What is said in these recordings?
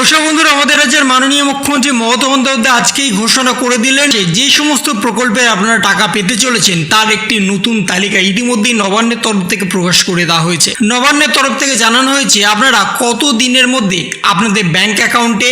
নমস্কার বন্ধুরা, আমাদের রাজ্যের মাননীয় মুখ্যমন্ত্রী মমতা বন্দ্যোপাধ্যায় আজকেই ঘোষণা করে দিলেন যে যে সমস্ত প্রকল্পে আপনারা টাকা পেতে চলেছেন, তার একটি নতুন তালিকা ইতিমধ্যেই নবান্নের তরফ থেকে প্রকাশ করে দেওয়া হয়েছে। নবান্নের তরফ থেকে জানানো হয়েছে, আপনারা কত দিনের মধ্যে আপনাদের ব্যাংক অ্যাকাউন্টে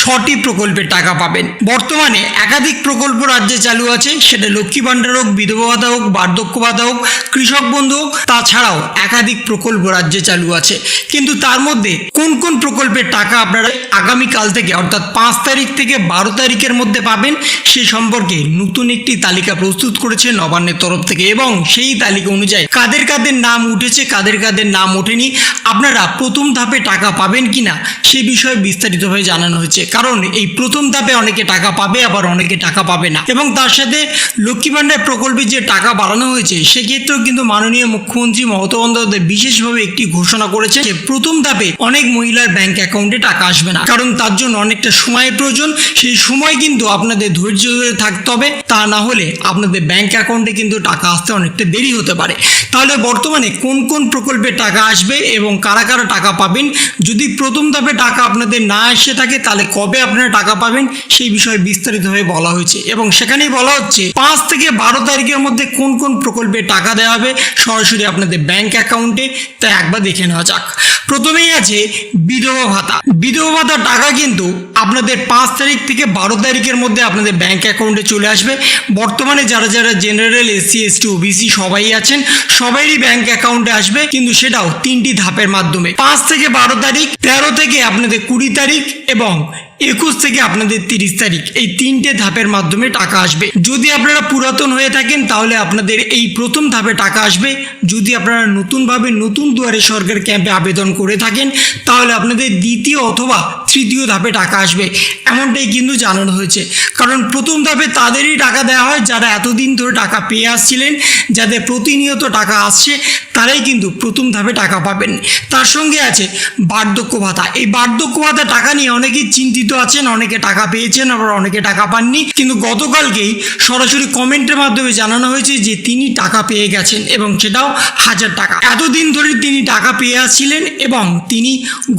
ছটি প্রকল্পের টাকা পাবেন। বর্তমানে একাধিক প্রকল্প রাজ্যে চালু আছে সেটা লক্ষ্মী ভাণ্ডার হোক, বিধবা ভাতা হোক, বার্ধক্য ভাতা হোক, কৃষক বন্ধু হোক, তাছাড়াও একাধিক প্রকল্প রাজ্যে চালু আছে। কিন্তু তার মধ্যে কোন কোন প্রকল্পের টাকা আপনারা আগামীকাল থেকে, অর্থাৎ পাঁচ তারিখ থেকে বারো তারিখের মধ্যে পাবেন, সে সম্পর্কে নতুন একটি তালিকা প্রস্তুত করেছে নবান্নের তরফ থেকে এবং সেই তালিকা অনুযায়ী কাদের কাদের নাম উঠেছে, কাদের কাদের নাম ওঠেনি, আপনারা প্রথম ধাপে টাকা পাবেন কিনা, সে বিষয়ে বিস্তারিতভাবে জানানো হয়েছে। কারণ এই প্রথম ধাপে অনেকে টাকা পাবে, আবার অনেকে টাকা পাবে না। এবং তার সাথে লক্ষ্মী ভাণ্ডার প্রকল্পে যে টাকা বাড়ানো হয়েছে, সেক্ষেত্রেও কিন্তু মাননীয় মুখ্যমন্ত্রী মমতা বন্দ্যোপাধ্যায় বিশেষভাবে একটি ঘোষণা করেছে যে প্রথম ধাপে অনেক মহিলার ব্যাংক অ্যাকাউন্টে টাকা আসবে না। কারণ তার জন্য অনেকটা সময়ের প্রয়োজন। সেই সময় কিন্তু আপনাদের ধৈর্য ধরে থাকতে হবে। তা না হলে আপনাদের ব্যাংক অ্যাকাউন্টে কিন্তু টাকা আসতে অনেকটা দেরি হতে পারে। তাহলে বর্তমানে কোন কোন প্রকল্পে টাকা আসবে এবং কারা কারা টাকা পাবেন? যদি প্রথম ধাপে টাকা আপনাদের না এসে থাকে, তাহলে কবে আপনারা টাকা পাবেন সেই বিষয়ে বিস্তারিতভাবে বলা হয়েছে। এবং সেখানেই বলা হচ্ছে, পাঁচ থেকে বারো তারিখের মধ্যে কোন কোন প্রকল্পে টাকা দেওয়া হবে সরাসরি আপনাদের ব্যাংক অ্যাকাউন্টে। তা একবার দেখে নেওয়া যাক। প্রথমেই আছে বিধবা ভাতা। বিধবা ভাতার টাকা কিন্তু আপনাদের পাঁচ তারিখ থেকে বারো তারিখের মধ্যে আপনাদের ব্যাংক অ্যাকাউন্টে চলে আসবে। বর্তমানে যারা যারা জেনারেল, এসসি, এসটি, ওবিসি সবাই আছেন, সবাইরই ব্যাংক অ্যাকাউন্টে আসবে। কিন্তু সেটাও তিনটি ধাপের মাধ্যমে। পাঁচ থেকে বারো তারিখ, তেরো থেকে আপনাদের কুড়ি তারিখ এবং একুশ থেকে আপনাদের তিরিশ তারিখ, এই তিনটে ধাপের মাধ্যমে টাকা আসবে। যদি আপনারা পুরাতন হয়ে থাকেন, তাহলে আপনাদের এই প্রথম ধাপে টাকা আসবে। যদি আপনারা নতুনভাবে নতুন দুয়ারে সরকার ক্যাম্পে আবেদন করে থাকেন, তাহলে আপনাদের দ্বিতীয় অথবা তৃতীয় ধাপে টাকা আসবে। এমনটাই কিন্তু জানানো হয়েছে। কারণ প্রথম ধাপে তাদেরই টাকা দেওয়া হয়, যারা এতদিন ধরে টাকা পেয়ে আসছিলেন, যাদের প্রতিনিয়ত টাকা আসছে, তারাই কিন্তু প্রথম ধাপে টাকা পাবেন। তার সঙ্গে আছে বার্ধক্য ভাতা। এই বার্ধক্য ভাতা টাকা নিয়ে অনেকেই চিন্তিত আছেন, অনেকে টাকা পেয়েছেন, আবার অনেকে টাকা পাননি। কিন্তু গতকালকেই সরাসরি কমেন্টের মাধ্যমে জানানো হয়েছে যে তিনি টাকা পেয়ে গেছেন এবং সেটাও হাজার টাকা। এতদিন ধরে তিনি টাকা পেয়ে আসছিলেন এবং তিনি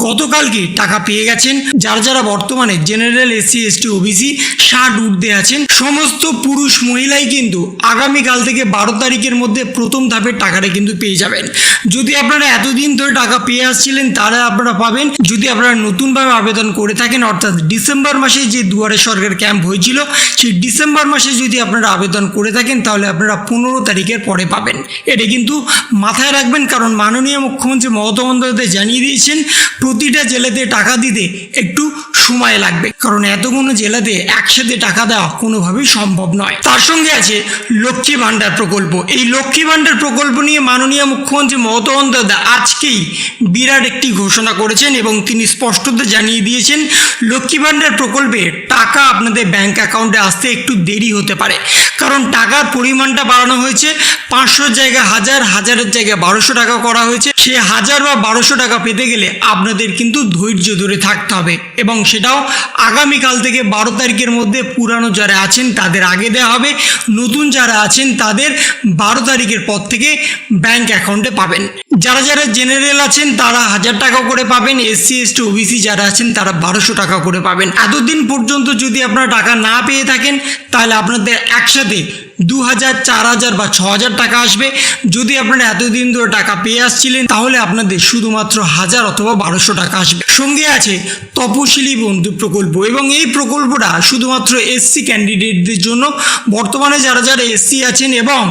গতকালকে টাকা পেয়ে গেছেন, যারা যারা বর্তমানে জেনারেল এসসি এসটি ওবিসি ষাট ঊর্ধ্বে আছেন। সমস্ত পুরুষ মহিলাই কিন্তু আগামীকাল থেকে বারো তারিখের মধ্যে প্রথম ধাপের টাকাটা কিন্তু পেয়ে যাবেন। যদি আপনারা এতদিন ধরে টাকা পেয়ে আসছিলেন তারা আপনারা পাবেন। যদি আপনারা নতুনভাবে আবেদন করে থাকেন, অর্থাৎ ডিসেম্বর মাসে যে দুয়ারে সরকার ক্যাম্প হয়েছিল, সেই ডিসেম্বর মাসে যদি আপনারা আবেদন করে থাকেন, তাহলে আপনারা পনেরো তারিখের পরে পাবেন। এটা কিন্তু মাথায় রাখবেন, কারণ মাননীয় মুখ্যমন্ত্রী মমতা বন্দ্যোপাধ্যায় জানিয়ে দিয়েছেন, প্রতিটা জেলাতে টাকা দিতে একটু সময় লাগবে। কারণ এতগুলো জেলাতে একসাথে টাকা দেওয়া কোনোভাবেই সম্ভব নয়। তার সঙ্গে আছে লক্ষ্মী ভাণ্ডার প্রকল্প। এই লক্ষ্মী ভাণ্ডার প্রকল্প নিয়ে মাননীয় মুখ্যমন্ত্রী মমতা বন্দ্যোপাধ্যায় আজকেই বিরাট একটি ঘোষণা করেছেন এবং তিনি স্পষ্টতা জানিয়ে দিয়েছেন, লক্ষ্মী ভাণ্ডার প্রকল্পে টাকা আপনাদের ব্যাংক অ্যাকাউন্টে আসতে একটু দেরি হতে পারে। কারণ টাকার পরিমাণটা বাড়ানো হয়েছে। পাঁচশোর জায়গায় হাজার, হাজারের জায়গায় বারোশো টাকা করা হয়েছে। সে হাজার বা বারোশো টাকা পেতে গেলে আপনাদের কিন্তু ধৈর্য ধরে থাকতে হবে এবং সেটাও আগামীকাল থেকে বারো তারিখের মধ্যে পুরানো যারা আছেন তাদের আগে দেওয়া হবে। নতুন যারা আছেন তাদের বারো তারিখের পর থেকে ব্যাংক অ্যাকাউন্টে পাবেন। যারা যারা জেনারেল আছেন তারা হাজার টাকা করে পাবেন। এসসি এসটি ওবিসি যারা আছেন তারা বারোশো টাকা করে পাবেন। এতদিন পর্যন্ত যদি আপনারা টাকা না পেয়ে থাকেন, তাহলে আপনাদের একসাথে দু হাজার চার হাজার বা ছ হাজার টাকা আসবে। যদি আপনারা এতদিন ধরে টাকা পেয়ে আসছিলেন, তাহলে আপনাদের শুধুমাত্র হাজার অথবা বারোশো টাকা আসবে। সঙ্গে আছে তপশিলি বন্ধু প্রকল্প এবং এই প্রকল্পটা শুধুমাত্র এসসি ক্যান্ডিডেটদের জন্য। বর্তমানে যারা যারা এসসি আছেন এবং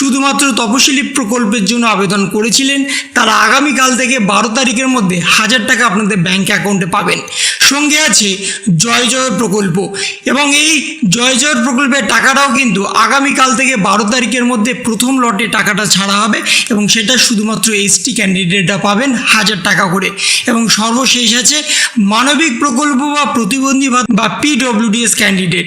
শুধুমাত্র তপশিলি প্রকল্পের জন্য আবেদন করেছিলেন, তারা আগামীকাল থেকে বারো তারিখের মধ্যে হাজার টাকা আপনাদের ব্যাংক অ্যাকাউন্টে পাবেন। সঙ্গে আছে জয় জয় প্রকল্প এবং এই জয় জয় প্রকল্পের টাকাটাও কিন্তু আগামীকাল থেকে বারো তারিখের মধ্যে প্রথম লটে টাকাটা ছাড়া হবে এবং সেটা শুধুমাত্র এসটি ক্যান্ডিডেটরা পাবেন হাজার টাকা করে। এবং সর্বশেষ আছে মানবিক প্রকল্প বা প্রতিবন্ধী বা পিডব্লিউডিএস ক্যান্ডিডেট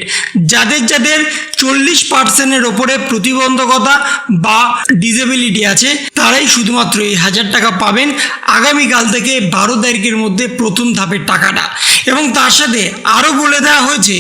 যাদের যাদের চল্লিশ পার্সেন্টের ওপরে প্রতিবন্ধকতা বা ডিসেবিলিটি আছে, তারাই শুধুমাত্র এই হাজার টাকা পাবেন। আগামীকাল থেকে বারো তারিখের মধ্যে প্রথম ধাপের টাকাটা। এবং তার সাথে আরও বলে দেওয়া হয়েছে,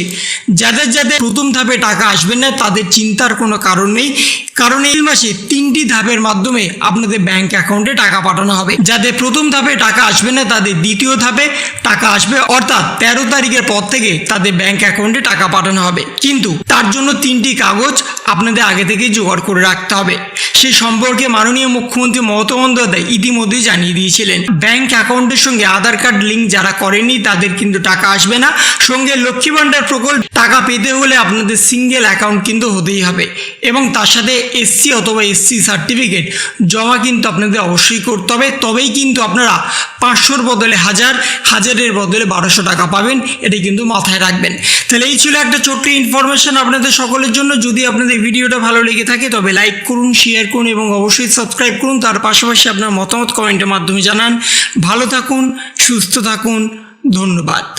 যাদের যাদের প্রথম ধাপে টাকা আসবে না, তাদের চিন্তার কোনো কারণ নেই। কারণ এই মাসে তিনটি ধাপের মাধ্যমে আপনাদের ব্যাংক অ্যাকাউন্টে টাকা পাঠানো হবে। যাদের প্রথম ধাপে টাকা আসবে না, তাদের দ্বিতীয় ধাপে টাকা আসবে। অর্থাৎ তেরো তারিখের পর থেকে তাদের ব্যাংক অ্যাকাউন্টে টাকা পাঠানো হবে। কিন্তু তার জন্য তিনটি কাগজ আপনাদের আগে থেকেই জোগাড় করে রাখতে হবে। সে সম্পর্কে মাননীয় মুখ্যমন্ত্রী মমতা বন্দ্যোপাধ্যায় ইতিমধ্যেই জানিয়ে দিয়েছিলেন। ব্যাংক অ্যাকাউন্টের সঙ্গে আধার কার্ড লিঙ্ক যারা করেনি তাদের কিন্তু টাকা আসবে না। সঙ্গে লক্ষ্মী ভাণ্ডার প্রকল্প টাকা পেতে হলে আপনাদের সিঙ্গেল অ্যাকাউন্ট কিন্তু হতেই হবে। এবং তার সাথে এসসি অথবা এসসি সার্টিফিকেট জমা কিন্তু আপনাদের অবশ্যই করতে হবে। তবেই কিন্তু আপনারা পাঁচশোর বদলে হাজার, হাজারের বদলে বারোশো টাকা পাবেন। এটি কিন্তু মাথায় রাখবেন। তাহলে এই ছিল একটা ছোট্ট ইনফরমেশন আপনাদের সকলের জন্য। যদি আপনাদের ভিডিওটা ভালো লেগে থাকে, তবে লাইক করুন শেয়ার করুন এবং অবশ্যই সাবস্ক্রাইব করুন। তার পাশাপাশি আপনার মতামত কমেন্টের মাধ্যমে জানান। ভালো থাকুন, সুস্থ থাকুন। ধন্যবাদ।